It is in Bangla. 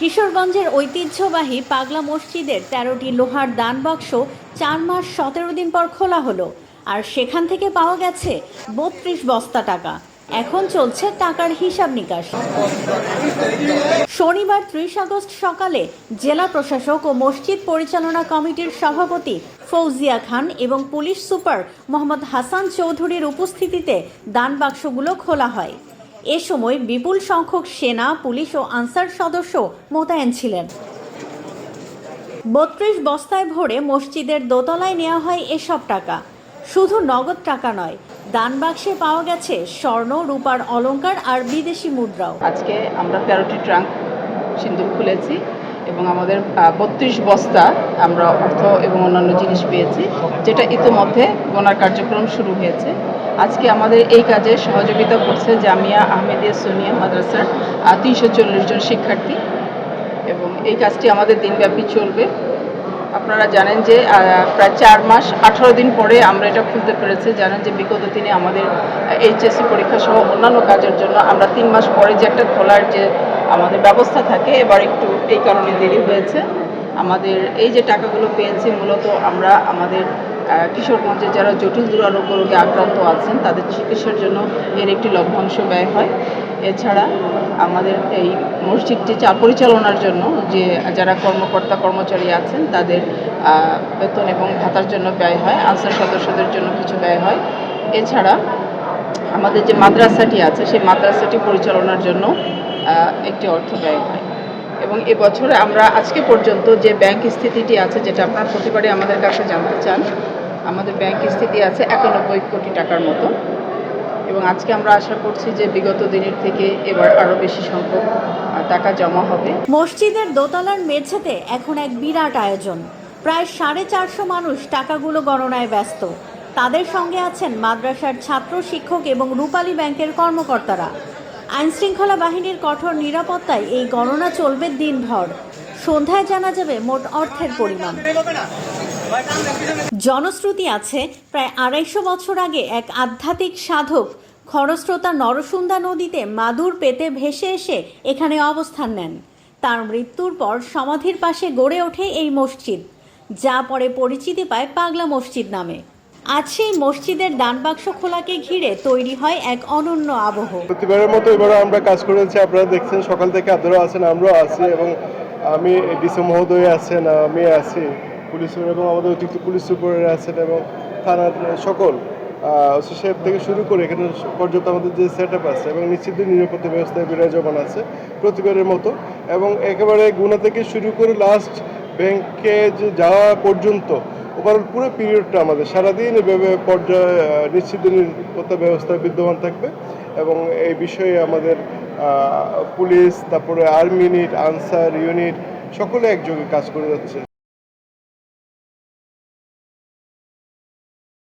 কিশোরগঞ্জের ঐতিহ্যবাহী পাগলা মসজিদের তেরোটি লোহার দান বাক্স চার মাস সতেরো দিন পর খোলা হলো। আর সেখান থেকে পাওয়া গেছে বত্রিশ বস্তা টাকা। এখন চলছে টাকার হিসাব নিকাশ। শনিবার ত্রিশ আগস্ট সকালে জেলা প্রশাসক ও মসজিদ পরিচালনা কমিটির সভাপতি ফৌজিয়া খান এবং পুলিশ সুপার মোহাম্মদ হাসান চৌধুরীর উপস্থিতিতে দান বাক্সগুলো খোলা হয়। এ সময় বিপুল সংখ্যক সেনা, পুলিশ ও আনসার সদস্য মোতায়েন ছিলেন। বত্রিশ বস্তায় ভরে মসজিদের দোতলায় নেওয়া হয় এসব টাকা। শুধু নগদ টাকা নয়, দান বাক্সে পাওয়া গেছে স্বর্ণ, রূপার অলঙ্কার আর বিদেশি মুদ্রাও। আজকে আমরা তেরোটি ট্রাঙ্ক সিন্দুক খুলেছি। এবং আমাদের বত্রিশ বস্তা আমরা অর্থ এবং অন্যান্য জিনিস পেয়েছি, যেটা ইতোমধ্যে গোনার কার্যক্রম শুরু হয়েছে। আজকে আমাদের এই কাজে সহযোগিতা করছে জামিয়া আহমেদিয়া সোনিয়া মাদ্রাসার তিনশো চল্লিশ জন শিক্ষার্থী। এবং এই কাজটি আমাদের দিনব্যাপী চলবে। আপনারা জানেন যে প্রায় চার মাস, আঠারো দিন পরে আমরা এটা খুলতে পেরেছি। জানেন যে বিগত দিনে আমাদের এইচএসসি পরীক্ষা সহ অন্যান্য কাজের জন্য আমরা তিন মাস পরে যে একটা খোলার যে আমাদের ব্যবস্থা থাকে। এবার একটু এই কারণে দেরি হয়েছে। আমাদের এই যে টাকাগুলো পেয়েছি মূলত আমরা আমাদের আহ, কিশোরগঞ্জে যারা জটিল দুরারোগ্য রোগে আক্রান্ত আছেন তাদের চিকিৎসার জন্য এর একটি লভ্যাংশ ব্যয় হয়। এছাড়া আমাদের এই মসজিদটি চা পরিচালনার জন্য যে যারা কর্মকর্তা কর্মচারী আছেন তাদের বেতন এবং ভাতার জন্য ব্যয় হয়। আনসার সদস্যদের জন্য কিছু ব্যয় হয়। এছাড়া আমাদের যে মাদ্রাসাটি আছে সেই মাদ্রাসাটি পরিচালনার জন্য একটি অর্থ ব্যয় হয়। এবং এবছরে আমরা আজকে পর্যন্ত যে ব্যাংক স্থিতিটি আছে, যেটা আপনার প্রতিবারই আমাদের কাছে জানতে চান, আমাদের ব্যাংক স্থিতি আছে একানব্বই কোটি টাকার মতো। এবং আজকে আমরা আশা করছি যে বিগত দিনের থেকে এবার আরও বেশি সংখ্যক টাকা জমা হবে। মসজিদের দোতলার মেঝেতে এখন এক বিরাট আয়োজন। প্রায় সাড়ে চারশো মানুষ টাকাগুলো গণনায় ব্যস্ত। তাদের সঙ্গে আছেন মাদ্রাসার ছাত্র শিক্ষক এবং রূপালী ব্যাংকের কর্মকর্তারা। আইনশৃঙ্খলা বাহিনীর কঠোর নিরাপত্তায় এই গণনা চলবে দিনভর। সন্ধ্যায় জানা যাবে মোট অর্থের পরিমাণ। জনশ্রুতি আছে, প্রায় আড়াইশো বছর আগে এক আধ্যাত্মিক সাধক খরস্রোতা নরসুন্দা নদীতে মাদুর পেতে ভেসে এসে এখানে অবস্থান নেন। তার মৃত্যুর পর সমাধির পাশে গড়ে ওঠে এই মসজিদ, যা পরে পরিচিতি পায় পাগলা মসজিদ নামে। আজ সেই মসজিদের দানবাক্স খোলাকে ঘিরে তৈরি হয় এক অনন্য আবহ। প্রতিবারের মতো এবারও আমরা কাজ করেছি, আপনারা দেখছেন, সকাল থেকে আপনারাও আছেন, আমরাও আছি এবং আমি ডিসি মহোদয় আছেন, আমি আছি, পুলিশ এবং আমাদের অতিরিক্ত পুলিশ সুপার আছেন এবং থানার সকল সাহেব থেকে শুরু করে এখানে পর্যন্ত আমাদের যে সেট আপ আছে এবং নিশ্চিত নিরাপত্তা ব্যবস্থায় বিরাজমান আছে প্রতিবারের মতো এবং একেবারে গুণা থেকে শুরু করে লাস্ট ব্যাংকে যাওয়া পর্যন্ত ওভারঅল পুরো পিরিয়ডটা আমাদের, সারাদিন এভাবে পর্যায়ে নিশ্চিত নিরাপত্তা ব্যবস্থা বিদ্যমান থাকবে এবং এই বিষয়ে আমাদের পুলিশ, তারপরে আর্মি ইউনিট আনসার ইউনিট সকলে একযোগে কাজ করে যাচ্ছে।